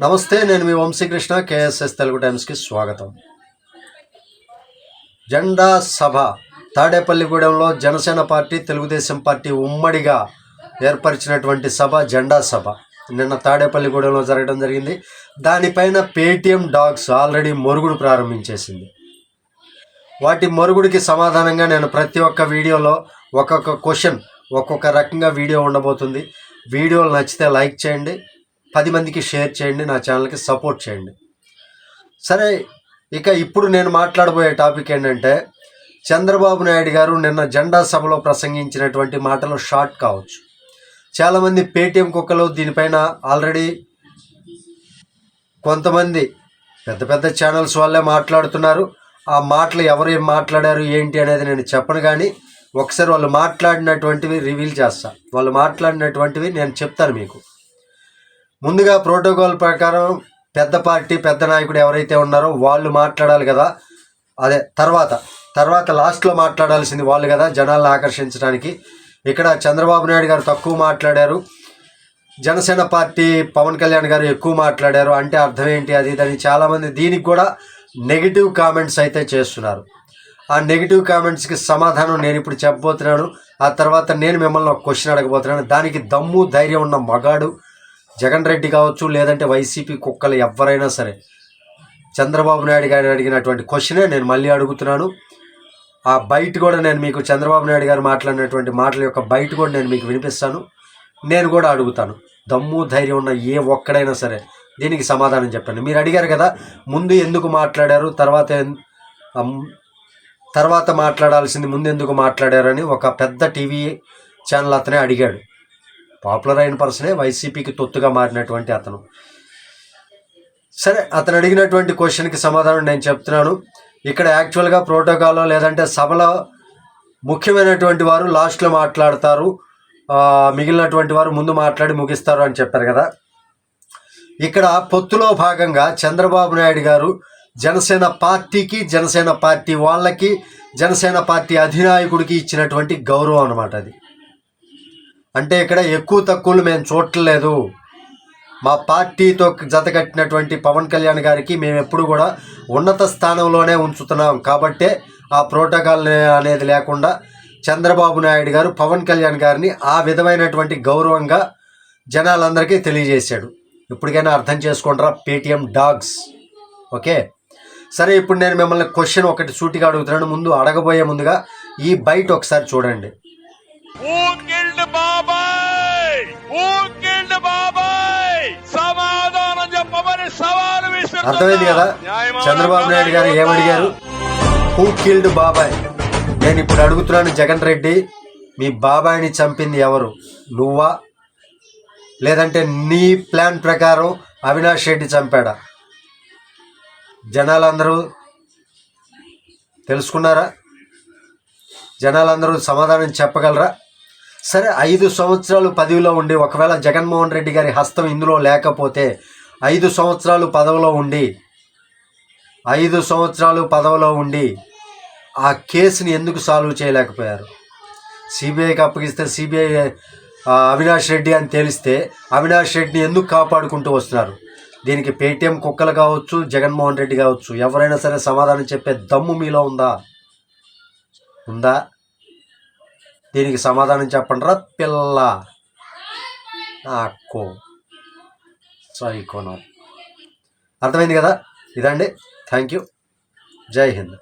నమస్తే నేను మీ వంశీకృష్ణ కేఎస్ఎస్ తెలుగు టైమ్స్కి స్వాగతం. జెండా సభ తాడేపల్లిగూడెంలో జనసేన పార్టీ తెలుగుదేశం పార్టీ ఉమ్మడిగా ఏర్పరిచినటువంటి సభ జెండా సభ. నిన్న తాడేపల్లిగూడెంలో జరగడం జరిగింది. దానిపైన పేటిఎం డాగ్స్ ఆల్రెడీ మరుగుడు ప్రారంభించేసింది. వాటి మరుగుడికి సమాధానంగా నేను ప్రతి ఒక్క వీడియోలో ఒక్కొక్క క్వశ్చన్ ఒక్కొక్క రకంగా వీడియో ఉండబోతుంది. వీడియోలు నచ్చితే లైక్ చేయండి. పది మందికి షేర్ చేయండి నా ఛానల్కి సపోర్ట్ చేయండి. సరే ఇక ఇప్పుడు నేను మాట్లాడబోయే టాపిక్ ఏంటంటే చంద్రబాబు నాయుడు గారు నిన్న జెండా సభలో ప్రసంగించినటువంటి మాటలు షార్ట్ కావచ్చు. చాలామంది పేటీఎం కుక్కలు దీనిపైన ఆల్రెడీ కొంతమంది పెద్ద పెద్ద ఛానల్స్ వాళ్ళే మాట్లాడుతున్నారు. ఆ మాటలు ఎవరు ఏం మాట్లాడారు ఏంటి అనేది నేను చెప్పను కానీ ఒకసారి వాళ్ళు మాట్లాడినటువంటివి రివీల్ చేస్తా. వాళ్ళు మాట్లాడినటువంటివి నేను చెప్తాను మీకు. ముందుగా ప్రోటోకాల్ ప్రకారం పెద్ద పార్టీ పెద్ద నాయకుడు ఎవరైతే ఉన్నారో వాళ్ళు మాట్లాడాలి కదా. అదే తర్వాత తర్వాత లాస్ట్లో మాట్లాడాల్సింది వాళ్ళు కదా జనాలను ఆకర్షించడానికి. ఇక్కడ చంద్రబాబు నాయుడు గారు తక్కువ మాట్లాడారు. జనసేన పార్టీ పవన్ కళ్యాణ్ గారు ఎక్కువ మాట్లాడారు. అంటే అర్థం ఏంటి అది దాన్ని చాలామంది దీనికి కూడా నెగిటివ్ కామెంట్స్ అయితే చేస్తున్నారు. ఆ నెగిటివ్ కామెంట్స్కి సమాధానం నేను ఇప్పుడు చెప్పబోతున్నాను. ఆ తర్వాత నేను మిమ్మల్ని ఒక క్వశ్చన్ అడగబోతున్నాను. దానికి దమ్ము ధైర్యం ఉన్న మగాడు జగన్ రెడ్డి కావచ్చు లేదంటే వైసీపీ కుక్కలు ఎవరైనా సరే చంద్రబాబు నాయుడు గారు అడిగినటువంటి క్వశ్చనే నేను మళ్ళీ అడుగుతున్నాను. ఆ బయట కూడా నేను మీకు చంద్రబాబు నాయుడు గారు మాట్లాడినటువంటి మాటల యొక్క బయట కూడా నేను మీకు వినిపిస్తాను. నేను కూడా అడుగుతాను. దమ్ము ధైర్యం ఉన్న ఏ ఒక్కడైనా సరే దీనికి సమాధానం చెప్పండి. మీరు అడిగారు కదా ముందు ఎందుకు మాట్లాడారు తర్వాత తర్వాత మాట్లాడాల్సింది ముందు ఎందుకు మాట్లాడారని ఒక పెద్ద టీవీ ఛానల్ అతనే అడిగాడు. పాపులర్ అయిన పర్సనే వైసీపీకి తొత్తుగా మారినటువంటి అతను. సరే అతను అడిగినటువంటి క్వశ్చన్కి సమాధానం నేను చెప్తున్నాను. ఇక్కడ యాక్చువల్గా ప్రోటోకాల్లో లేదంటే సభలో ముఖ్యమైనటువంటి వారు లాస్ట్లో మాట్లాడతారు. మిగిలినటువంటి వారు ముందు మాట్లాడి ముగిస్తారు అని చెప్పారు కదా. ఇక్కడ పొత్తులో భాగంగా చంద్రబాబు నాయుడు గారు జనసేన పార్టీకి జనసేన పార్టీ వాళ్ళకి జనసేన పార్టీ అధినాయకుడికి ఇచ్చినటువంటి గౌరవం అనమాట అది. అంటే ఇక్కడ ఎక్కువ తక్కువలు మేము చూడట్లేదు. మా పార్టీతో జతకట్టినటువంటి పవన్ కళ్యాణ్ గారికి మేము ఎప్పుడు కూడా ఉన్నత స్థానంలోనే ఉంచుతున్నాం. కాబట్టే ఆ ప్రోటోకాల్ అనేది లేకుండా చంద్రబాబు నాయుడు గారు పవన్ కళ్యాణ్ గారిని ఆ విధమైనటువంటి గౌరవంగా జనాలందరికీ తెలియజేశాడు. ఇప్పటికైనా అర్థం చేసుకుంటారా? Paytm dogs. ఓకే? సరే ఇప్పుడు నేను మిమ్మల్ని క్వశ్చన్ ఒకటి సూటిగా అడుగుతున్నాను. ముందు అడగబోయే ముందుగా ఈ బయట ఒకసారి చూడండి. Killed బాబాయ్! killed బాబాయ్! సమాధానం చెప్పమని సవాలు. అర్థమైంది కదా? చంద్రబాబు నాయుడు గారు ఏమడిగారు? హూ కిల్డ్ బాబాయ్! నేను ఇప్పుడు అడుగుతున్నాను జగన్ రెడ్డి మీ బాబాయిని చంపింది ఎవరు? నువ్వా? లేదంటే నీ ప్లాన్ ప్రకారం అవినాష్ రెడ్డి చంపాడా? జనాలందరూ తెలుసుకున్నారా? జనాలందరూ సమాధానం చెప్పగలరా? సరే ఐదు సంవత్సరాలు పదవిలో ఉండి ఒకవేళ జగన్మోహన్ రెడ్డి గారి హస్తం ఇందులో లేకపోతే ఐదు సంవత్సరాలు పదవిలో ఉండి ఐదు సంవత్సరాలు పదవిలో ఉండి ఆ కేసుని ఎందుకు సాల్వ్ చేయలేకపోయారు? సిబిఐకి అప్పగిస్తే సిబిఐ అవినాష్ రెడ్డి అని తెలిస్తే అవినాష్ రెడ్డిని ఎందుకు కాపాడుకుంటూ వస్తున్నారు? దీనికి పేటీఎం కుక్కలు కావచ్చు జగన్మోహన్ రెడ్డి కావచ్చు ఎవరైనా సరే సమాధానం చెప్పే దమ్ము మీలో ఉందా? ఉందా? దీనికి సమాధానం చెప్పండి రా పిల్ల. అక్కో సైకోనా. అర్థమైంది కదా? ఇదండి. థ్యాంక్ యూ జై హింద్.